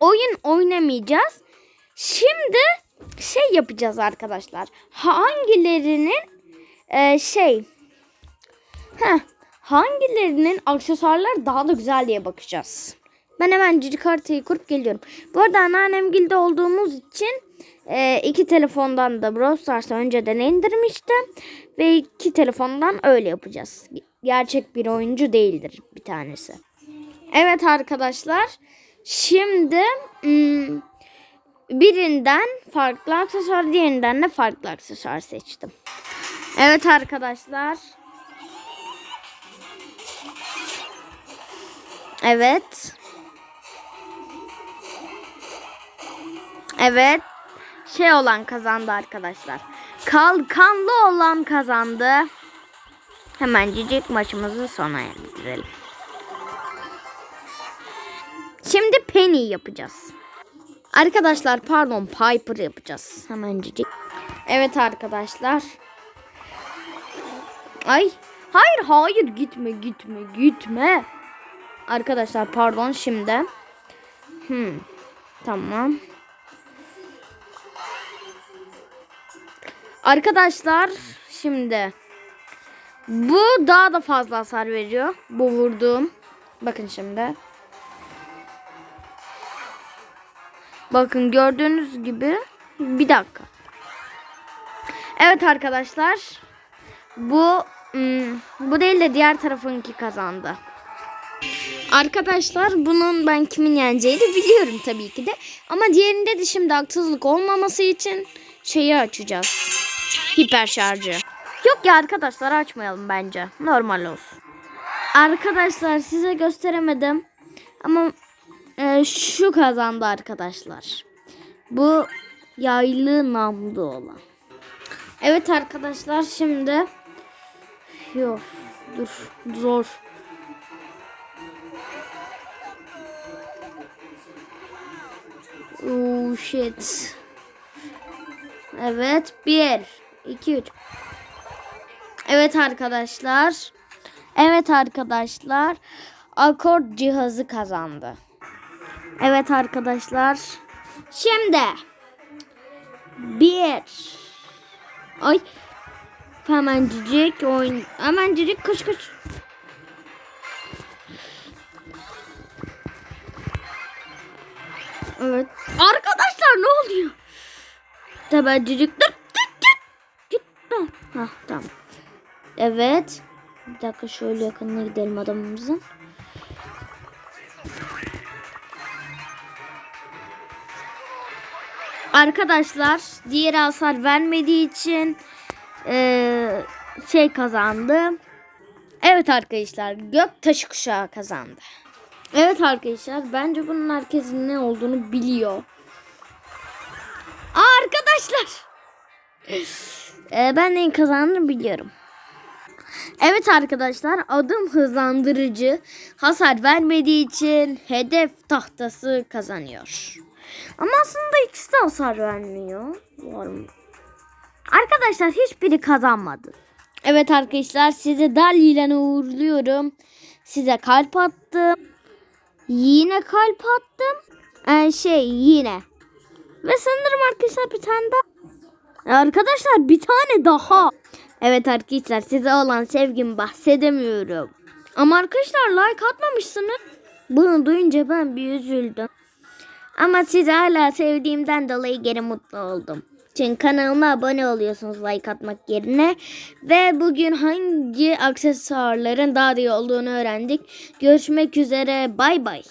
Oyun oynamayacağız. Şimdi şey yapacağız arkadaşlar. Hangilerinin e, şey heh, hangilerinin aksesuarlar daha da güzel diye bakacağız. Ben hemen cici kartayı kurup geliyorum. Bu arada anneannem gilde olduğumuz için e, iki telefondan da Brawl Stars'ı önceden indirmiştim. Ve iki telefondan öyle yapacağız. Gerçek bir oyuncu değildir bir tanesi. Evet arkadaşlar. Şimdi hmm, birinden farklı aksesuar diğerinden de farklı aksesuar seçtim. Evet arkadaşlar. Evet. Evet. Şey olan kazandı arkadaşlar. Kal kanlı olan kazandı. Hemen cicik maçımızı sona erdirelim. Penny yapacağız. Arkadaşlar pardon Piper yapacağız. Hemen cicik. Evet arkadaşlar. Ay. Hayır hayır gitme gitme gitme. Arkadaşlar pardon şimdi. Hmm. Tamam. Arkadaşlar şimdi bu daha da fazla hasar veriyor. Bu vurduğum. Bakın şimdi. Bakın gördüğünüz gibi bir dakika. Evet arkadaşlar. Bu hmm, bu değil de diğer tarafınki kazandı. Arkadaşlar bunun ben kimin yeneceğini biliyorum tabii ki de. Ama diğerinde de şimdi haksızlık olmaması için şeyi açacağız. Hiper şarjı. Yok ya arkadaşlar açmayalım bence. Normal olsun. Arkadaşlar size gösteremedim. Ama e, şu kazandı arkadaşlar. Bu yaylı namlu olan. Evet arkadaşlar şimdi yok dur zor. Oh shit. Evet. Bir, iki, üç. Evet arkadaşlar. Evet arkadaşlar. Akort cihazı kazandı. Evet arkadaşlar. Şimdi. Bir. Ay. Hemencik oyun. Hemencik kış kış. Evet. Arkadaşlar ne oluyor? Tebeccücük. Dur, git, git. Gitme. Hah, tamam. Evet. Bir dakika şöyle yakınına gidelim adamımızın. Arkadaşlar diğer hasar vermediği için eee, şey kazandı. Evet arkadaşlar gök taşı kuşağı kazandı. Evet arkadaşlar bence bunun herkesin ne olduğunu biliyor. Arkadaşlar. Ee, ben neyin kazandığını biliyorum. Evet arkadaşlar adım hızlandırıcı hasar vermediği için hedef tahtası kazanıyor. Ama aslında ikisi de hasar vermiyor. Var mı? Arkadaşlar hiçbiri kazanmadı. Evet arkadaşlar size Dali ile uğurluyorum. Size kalp attım. Yine kalp attım. Ee, şey yine. Ve sanırım arkadaşlar bir tane daha. Arkadaşlar bir tane daha. Evet arkadaşlar size olan sevgimi bahsedemiyorum. Ama arkadaşlar like atmamışsınız. Bunu duyunca ben bir üzüldüm. Ama sizi hala sevdiğimden dolayı geri mutlu oldum. Çünkü kanalıma abone oluyorsunuz like atmak yerine. Ve bugün hangi aksesuarların daha iyi olduğunu öğrendik. Görüşmek üzere bay bay.